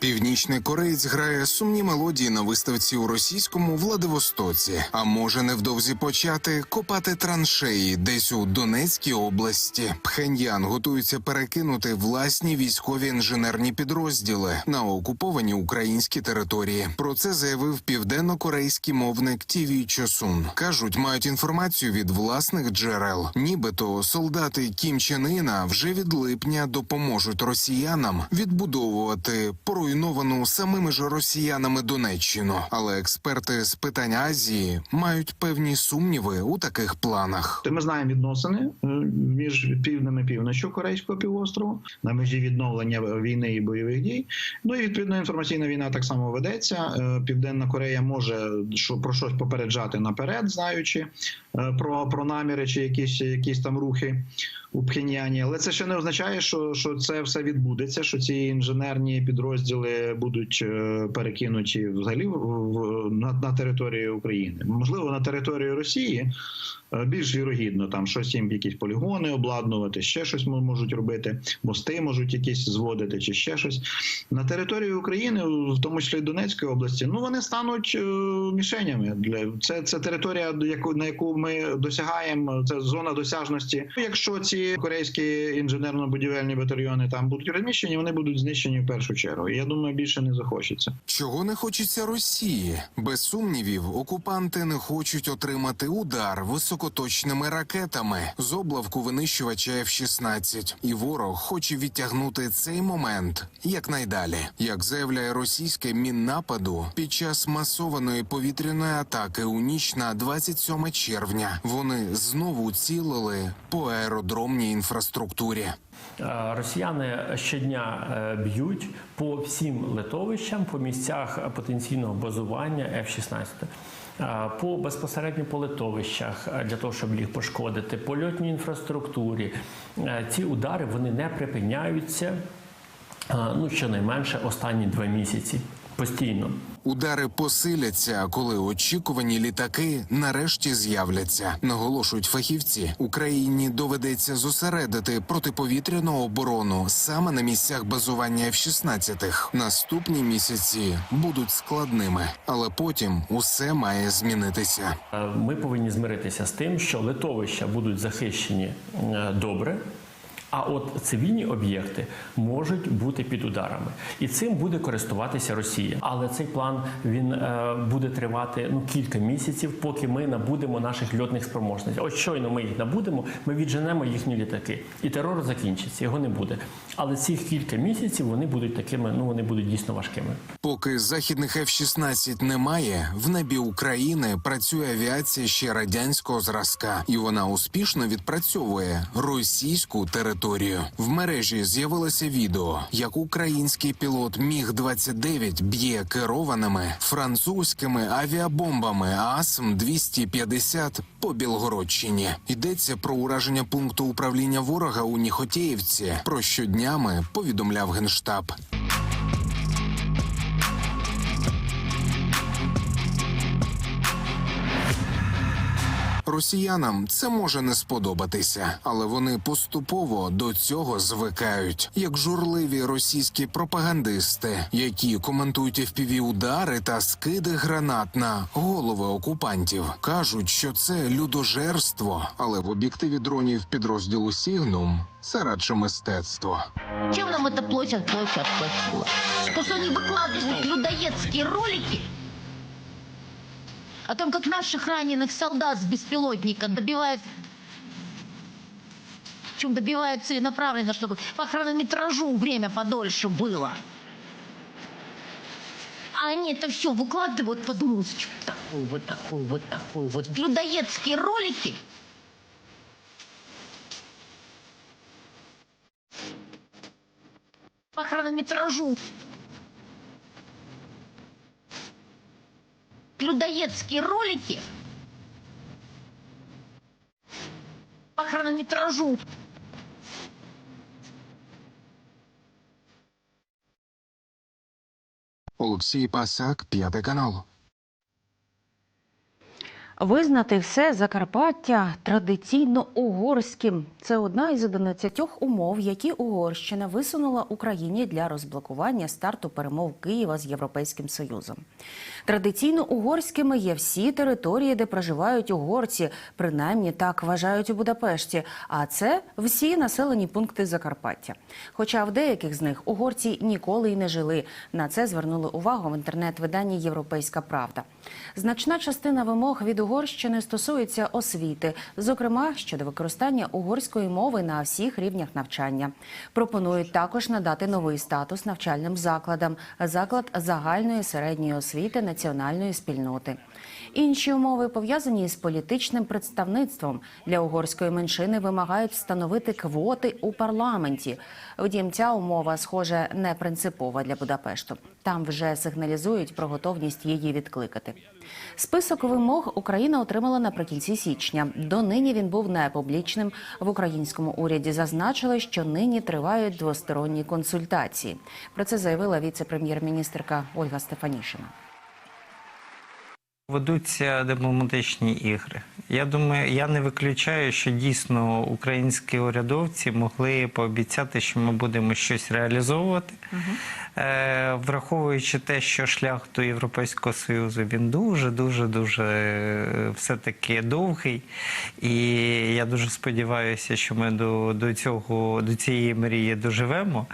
Північний кореєць грає сумні мелодії на виставці у російському Владивостоці. А може невдовзі почати копати траншеї десь у Донецькій області. Пхеньян готується перекинути власні військові інженерні підрозділи на окуповані українські території. Про це заявив південно-корейський мовник ТІВІ Чосун. кажуть, мають інформацію від власних джерел. Нібито солдати Кім Чен Іна вже від липня допоможуть росіянам відбудовувати поруйновану самими ж росіянами Донеччину. Але експерти з питань Азії мають певні сумніви у таких планах. Ми знаємо відносини е, між півднем і півночі Корейського півострову на межі відновлення війни і бойових дій. Ну і відповідно інформаційна війна так само ведеться. Е, Південна Корея може про щось попереджати наперед, знаючи е, про, про наміри чи якісь, якісь там рухи у Пхеньяні. Але це ще не означає, що, що це все відбудеться. Що ці інженерні підрозділи будуть е, перекинуті взагалі в, на, на територію України. Можливо, на територію Росії е, більш вірогідно, там щось їм якісь полігони обладнувати, ще щось можуть робити, мости можуть якісь зводити, чи ще щось на території України, в тому числі Донецької області. Ну вони стануть е, мішенями для це. Це територія, на яку ми досягаємо. Це зона досяжності. Якщо ці корейські інженерно-будівельні батальйони там будуть розміщені, вони будуть знищені в першу чергу. Я думаю, більше не захочеться. Чого не хочеться Росії? Без сумнівів, окупанти не хочуть отримати удар високоточними ракетами з облавку винищувача F-16. І ворог хоче відтягнути цей момент якнайдалі. Як заявляє російське міннападу, під час масованої повітряної атаки у ніч на 27 червня вони знову цілили по аеродромній інфраструктурі. Е, Росіяни щодня е, б'ють по всім литовищам, по місцях потенційного базування F-16. Е, По безпосередньо по литовищах для того, щоб їх пошкодити, по льотній інфраструктурі. Ці удари вони не припиняються ну щонайменше останні два місяці постійно. Удари посиляться, коли очікувані літаки нарешті з'являться. Наголошують фахівці. Україні доведеться зосередити протиповітряну оборону саме на місцях базування F-16. Наступні місяці будуть складними, але потім усе має змінитися. Е, Ми повинні змиритися з тим, що литовища будуть захищені е, добре. А от цивільні об'єкти можуть бути під ударами, і цим буде користуватися Росія. Але цей план він е, буде тривати ну кілька місяців, поки ми набудемо наших льотних спроможностей. От щойно ми їх набудемо, ми відженемо їхні літаки, і терор закінчиться. Його не буде. Але ці кілька місяців вони будуть такими. Ну вони будуть дійсно важкими. Поки західних F-16 немає, в небі України працює авіація ще радянського зразка, і вона успішно відпрацьовує російську територію. В мережі з'явилося відео, як український пілот Міг 29 б'є керованими французькими авіабомбами АСМ 250 по Білгородщині. Йдеться про ураження пункту управління ворога у Ніхотєївці, про що днями повідомляв генштаб. Росіянам це може не сподобатися, але вони поступово до цього звикають, як журливі російські пропагандисти, які коментують fpv удари та скиди гранат на голови окупантів, кажуть, що це людожерство, але в об'єктиві дронів підрозділу Сігнум це радше мистецтво. Чем нам это платят, платят, платила? То, что они выкладывают людоедские ролики о том, как наших раненых солдат с беспилотника добивают чем добивают целенаправленно, чтобы по хронометражу время подольше было. А они это все выкладывают под музычку. Такую вот, такую вот, такую вот. Людоедские ролики. По хронометражу. Людоедские ролики. По хронометражу. Олексій Пасак, п'ятий канал. Визнати все Закарпаття традиційно угорським це одна із 11 умов, які Угорщина висунула Україні для розблокування старту перемов Києва з Європейським Союзом. Традиційно угорськими є всі території, де проживають угорці, принаймні так вважають у Будапешті. А це всі населені пункти Закарпаття. Хоча в деяких з них угорці ніколи й не жили. На це звернули увагу в інтернет-виданні Європейська Правда. Значна частина вимог від Угорщини стосується освіти, зокрема щодо використання угорської мови на всіх рівнях навчання. Пропонують також надати новий статус навчальним закладам, заклад загальної середньої освіти національної спільноти. Інші умови пов'язані з політичним представництвом для угорської меншини вимагають встановити квоти у парламенті. Втім, ця умова, схоже, не принципова для Будапешту. Там вже сигналізують про готовність її відкликати. Список вимог Україна отримала наприкінці січня. Донині він був непублічним. В українському уряді зазначили, що нині тривають двосторонні консультації. Про це заявила віце-прем'єр-міністрка Ольга Стефанішина. Ведуться дипломатичні ігри. Я думаю, я не виключаю, що дійсно українські урядовці могли пообіцяти, що ми будемо щось реалізовувати, е, враховуючи те, що шлях до Європейського Союзу він дуже, дуже, дуже е, все-таки довгий. І я дуже сподіваюся, що ми до, до цього до цієї мрії доживемо.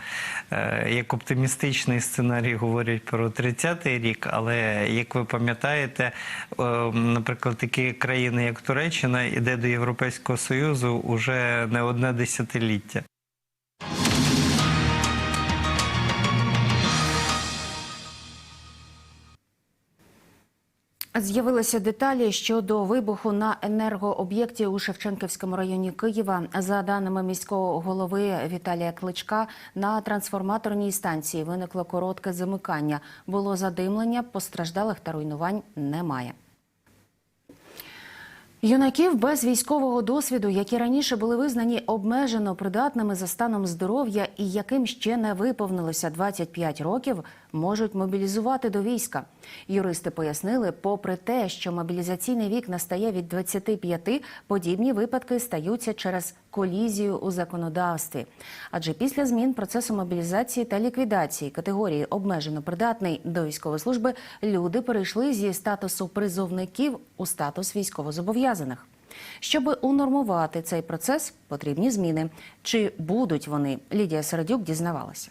Е, як оптимістичний сценарій говорять про 30-й рік, але як ви пам'ятаєте, наприклад, такі країни, як Туреччина, іде до Європейського Союзу уже не одне десятиліття. З'явилися деталі щодо вибуху на енергооб'єкті у Шевченківському районі Києва. За даними міського голови Віталія Кличка, на трансформаторній станції виникло коротке замикання. Було задимлення, постраждалих та руйнувань немає. Юнаків без військового досвіду, які раніше були визнані обмежено придатними за станом здоров'я і яким ще не виповнилося 25 років, можуть мобілізувати до війська. Юристи пояснили, попри те, що мобілізаційний вік настає від 25, подібні випадки стаються через колізію у законодавстві. Адже після змін процесу мобілізації та ліквідації категорії обмежено придатний до військової служби люди перейшли зі статусу призовників у статус військовозобов'язаних. Щоби унормувати цей процес, потрібні зміни. Чи будуть вони? Лідія Середюк дізнавалася.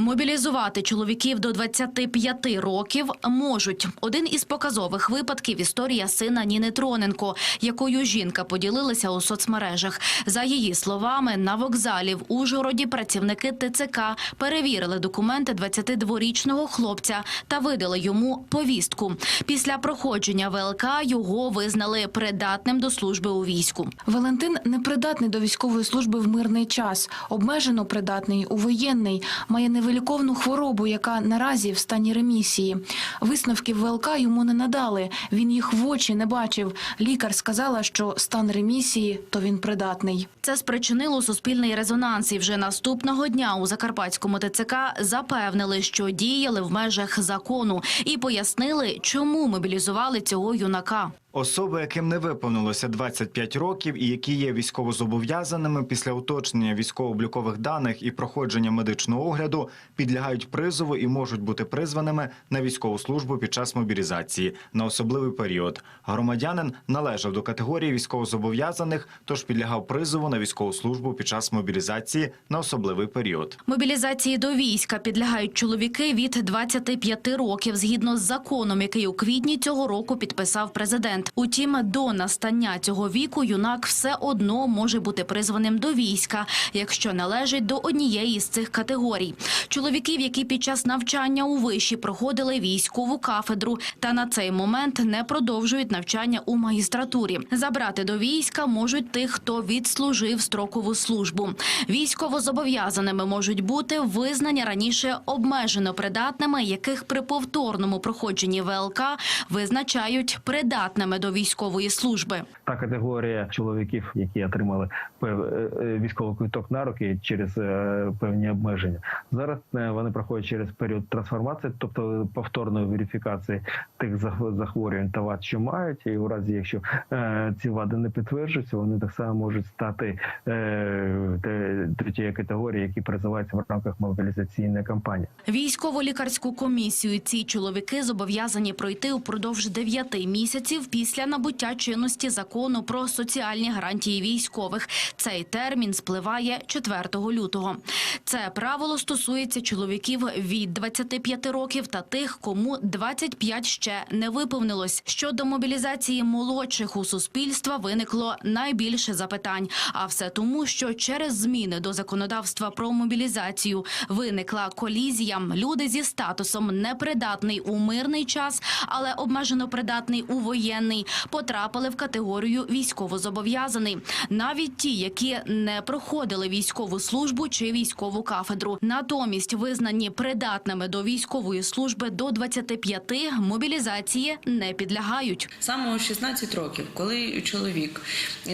Мобілізувати чоловіків до 25 років можуть. Один із показових випадків – історія сина Ніни Троненко, якою жінка поділилася у соцмережах. За її словами, на вокзалі в Ужгороді працівники ТЦК перевірили документи 22-річного хлопця та видали йому повістку. Після проходження ВЛК його визнали придатним до служби у війську. Валентин непридатний до військової служби в мирний час, обмежено придатний у воєнний, має невиліковну хворобу, яка наразі в стані ремісії. Висновків ВЛК йому не надали. Він їх в очі не бачив. Лікар сказала, що стан ремісії, то він придатний. Це спричинило суспільний резонанс. І вже наступного дня у Закарпатському ТЦК запевнили, що діяли в межах закону, і пояснили, чому мобілізували цього юнака. Особи, яким не виповнилося 25 років і які є військовозобов'язаними після уточнення військово-облікових даних і проходження медичного огляду, підлягають призову і можуть бути призваними на військову службу під час мобілізації на особливий період. Громадянин належав до категорії військовозобов'язаних, тож підлягав призову на військову службу під час мобілізації на особливий період. Мобілізації до війська підлягають чоловіки від 25 років згідно з законом, який у квітні цього року підписав президент. Утім, до настання цього віку юнак все одно може бути призваним до війська, якщо належить до однієї з цих категорій. Чоловіків, які під час навчання у виші проходили військову кафедру, та на цей момент не продовжують навчання у магістратурі. Забрати до війська можуть тих, хто відслужив строкову службу. Військовозобов'язаними можуть бути визнані раніше обмежено придатними, яких при повторному проходженні ВЛК визначають придатними непридатними до військової служби. та категорія чоловіків, які отримали е, е, військовий квиток на руки через е, певні обмеження. Зараз вони проходять через період трансформації, тобто повторної верифікації тих захворювань та вад, що мають, і у разі, якщо ці вади не підтверджуються, вони так само можуть стати третьої категорії, які призиваються в рамках мобілізаційної кампанії. Військово-лікарську комісію ці чоловіки зобов'язані пройти упродовж 9 місяців після набуття чинності закону про соціальні гарантії військових. Цей термін спливає 4 лютого. Це правило стосується чоловіків від 25 років та тих, кому 25 ще не виповнилось. Щодо мобілізації молодших у суспільства виникло найбільше запитань. А все тому, що через зміни до законодавства про мобілізацію виникла колізія. Люди зі статусом непридатний у мирний час, але обмежено придатний у воєнний, потрапили в категорію військовозобов'язаний. Навіть ті, які не проходили військову службу чи військову кафедру, натомість визнані придатними до військової служби до 25, мобілізації не підлягають. Саме у 16 років, коли чоловік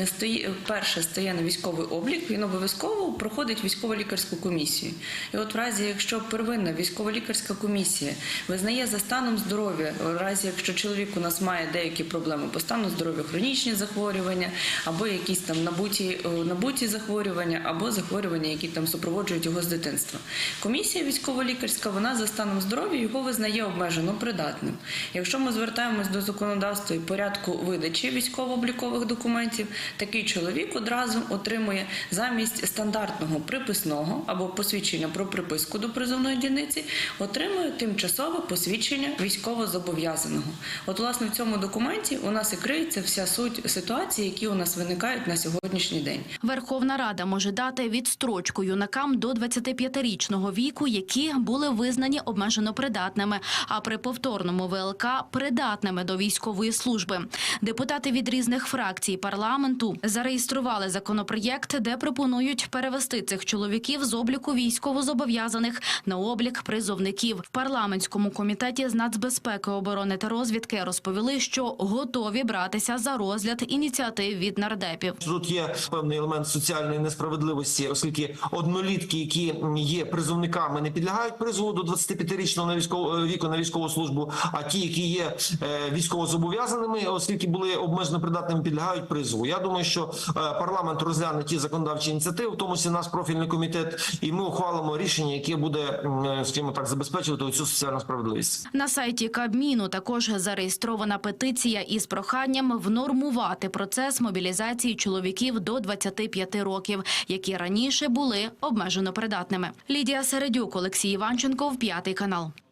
стає, перше стає на військовий облік, він обов'язково проходить військово-лікарську комісію. І от в разі, якщо первинна військово-лікарська комісія визнає за станом здоров'я, в разі, якщо чоловік у нас має деякі проблеми по стану здоров'я, хронічні захворювання, або якісь там набуті, е, набуті захворювання, або захворювання, які там супроводжують його з дитинства. Комісія військово-лікарська, вона за станом здоров'я його визнає обмежено придатним. Якщо ми звертаємось до законодавства і порядку видачі військово-облікових документів, такий чоловік одразу отримує замість стандартного приписного або посвідчення про приписку до призовної дільниці, отримує тимчасове посвідчення військовозобов'язаного. От, власне, в цьому документі у нас і криється вся суть ситуації, які у нас виникають на сьогоднішній день. Верховна Рада може дати відстрочку юнакам до 25-річного віку, які були визнані обмежено придатними, а при повторному ВЛК придатними до військової служби. Депутати від різних фракцій парламенту зареєстрували законопроєкт, де пропонують перевести цих чоловіків з обліку військовозобов'язаних на облік призовників. В парламентському комітеті з нацбезпеки, оборони та розвідки розповіли, що готові братися за розгляд ініціатив від нардепів. Тут є певний елемент соціальної несправедливості, оскільки однолітки, які є призовниками, не підлягають призову до 25-річного на військову віку на військову службу. А ті, які є е, військовозобов'язаними, оскільки були обмежено придатними, підлягають призову. Я думаю, що е, парламент розгляне ті законодавчі ініціативи, в тому числі наш профільний комітет, і ми ухвалимо рішення, яке буде, скажімо так, забезпечувати цю соціальну справедливість. На сайті Кабміну також зареєстрована петиція із проханням внормувати процес мобілізації чоловіків до 25 років, які раніше були обмежено придатними. Лідія Середюк, Олексій Іванченко, п'ятий канал.